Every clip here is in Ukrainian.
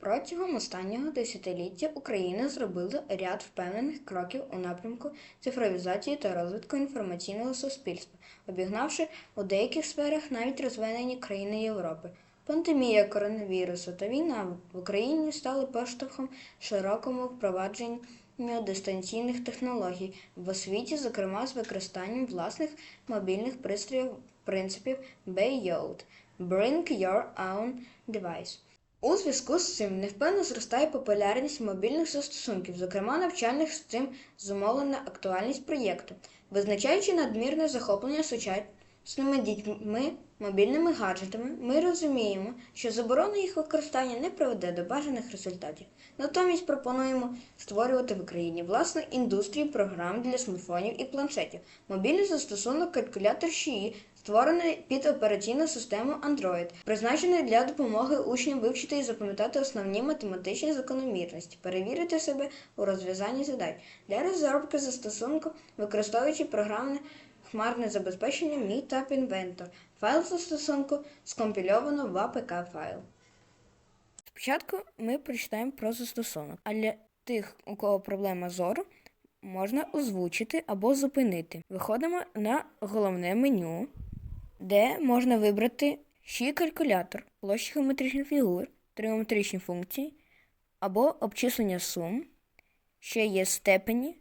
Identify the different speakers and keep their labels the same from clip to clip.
Speaker 1: Протягом останнього десятиліття Україна зробила ряд впевнених кроків у напрямку цифровізації та розвитку інформаційного суспільства, обігнавши у деяких сферах навіть розвинені країни Європи. Пандемія коронавірусу та війна в Україні стали поштовхом широкому впровадженню дистанційних технологій в освіті, зокрема з використанням власних мобільних пристроїв принципів Bayard – Bring Your Own Device. У зв'язку з цим невпинно зростає популярність мобільних застосунків, зокрема навчальних з цим зумовлена актуальність проєкту, визначаючи надмірне захоплення сучасними дітьми мобільними гаджетами, ми розуміємо, що заборона їх використання не приведе до бажаних результатів. Натомість пропонуємо створювати в Україні власну індустрію програм для смартфонів і планшетів. Мобільний застосунок калькулятор ШІІ створений під операційну систему Android, призначений для допомоги учням вивчити і запам'ятати основні математичні закономірності, перевірити себе у розв'язанні задач для розробки застосунку, використовуючи програмне хмарне забезпечення Meetup Inventor. Файл застосунку скомпільовано в APK файл. Спочатку ми прочитаємо про застосунок, а для тих, у кого проблема зору, можна озвучити або зупинити. Виходимо на головне меню, де можна вибрати ще калькулятор, площі геометричних фігур, тригонометричні функції або обчислення сум, ще є степені,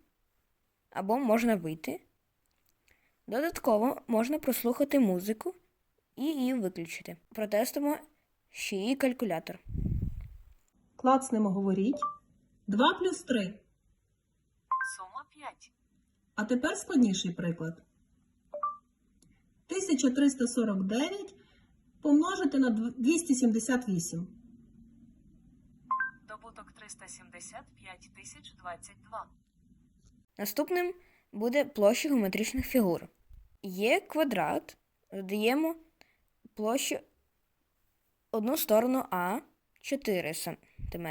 Speaker 1: або можна вийти. Додатково можна прослухати музику і її виключити. Протестимо ще і калькулятор.
Speaker 2: Клацнемо говоріть. 2 плюс 3.
Speaker 3: Сума 5.
Speaker 2: А тепер складніший приклад. 1349 помножити на 278.
Speaker 3: Добуток 375 тисяч 22.
Speaker 1: Наступним буде площа геометричних фігур. Є квадрат, додаємо площу одну сторону А 4 см.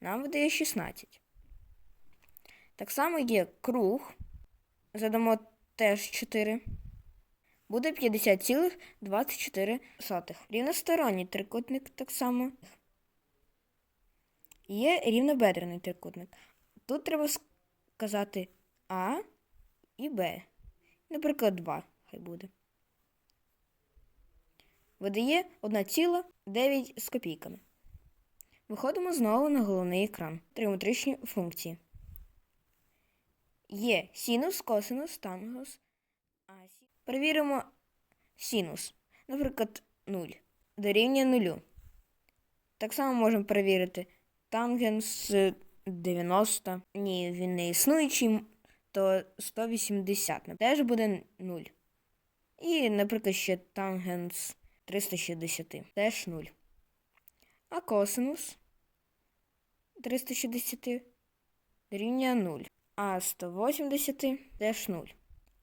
Speaker 1: Нам видає 16. Так само є круг, задамо теж 4. Буде 50,24. Рівносторонній трикутник так само. Є рівнобедрений трикутник. Тут треба сказати А і Б. Наприклад, 2 хай буде. Видає 1,9 з копійками. Виходимо знову на головний екран. Тригонометричні функції. Є синус, косинус, тангус. Перевіримо синус. Наприклад, 0. Дорівнює 0. Так само можемо перевірити тангенс 90. Ні, він не існуючий, то 180 теж буде 0. І, наприклад, ще тангенс 360 теж 0. А косинус 360 рівня 0. А 180 теж 0.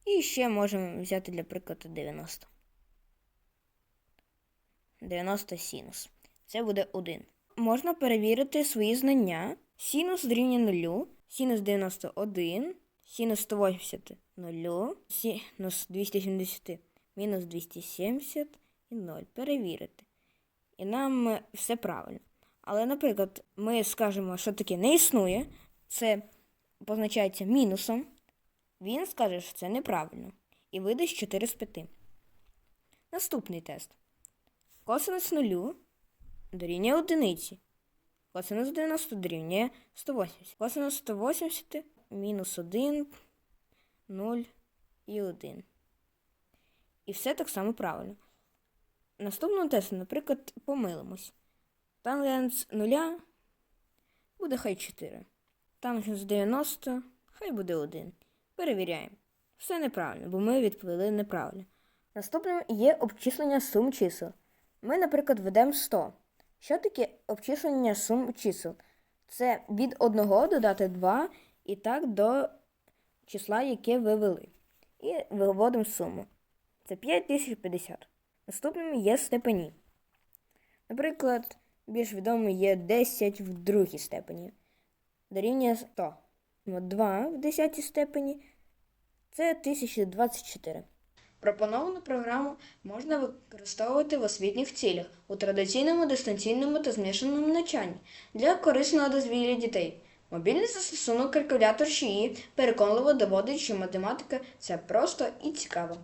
Speaker 1: І ще можемо взяти для прикладу 90. 90 синус. Це буде 1. Можна перевірити свої знання. Синус дорівнює 0, синус 91, синус 180 0, синус 270 мінус 270 і 0. Перевірити. І нам е, все правильно. Але, наприклад, ми скажемо, що таке не існує, це позначається мінусом. Він скаже, що це неправильно. І видасть 4 з 5. Наступний тест. Косинус нулю дорівнює одиниці. Косинус 90 дорівнює 180. Косинус 180 мінус 1, 0 і 1. І все так само правильно. Наступному тесту, наприклад, помилимось. Тангенс 0 буде хай 4. Тангенс 90 хай буде 1. Перевіряємо. Все неправильно, бо ми відповіли неправильно. Наступним є обчислення сум чисел. Ми, наприклад, ведемо 100. Що таке обчислення сум чисел? Це від 1 додати 2 і так до числа, яке ви ввели. І виводимо суму. Це 5050. Наступним є степені. Наприклад, більш відомий є 10 в другій степені. Дорівнює 100. 2 в 10 степені це 1024. Пропоновану програму можна використовувати в освітніх цілях у традиційному, дистанційному та змішаному навчанні для корисного дозвілля дітей. Мобільний застосунок калькулятор ШІІ переконливо доводить, що математика це просто і цікаво.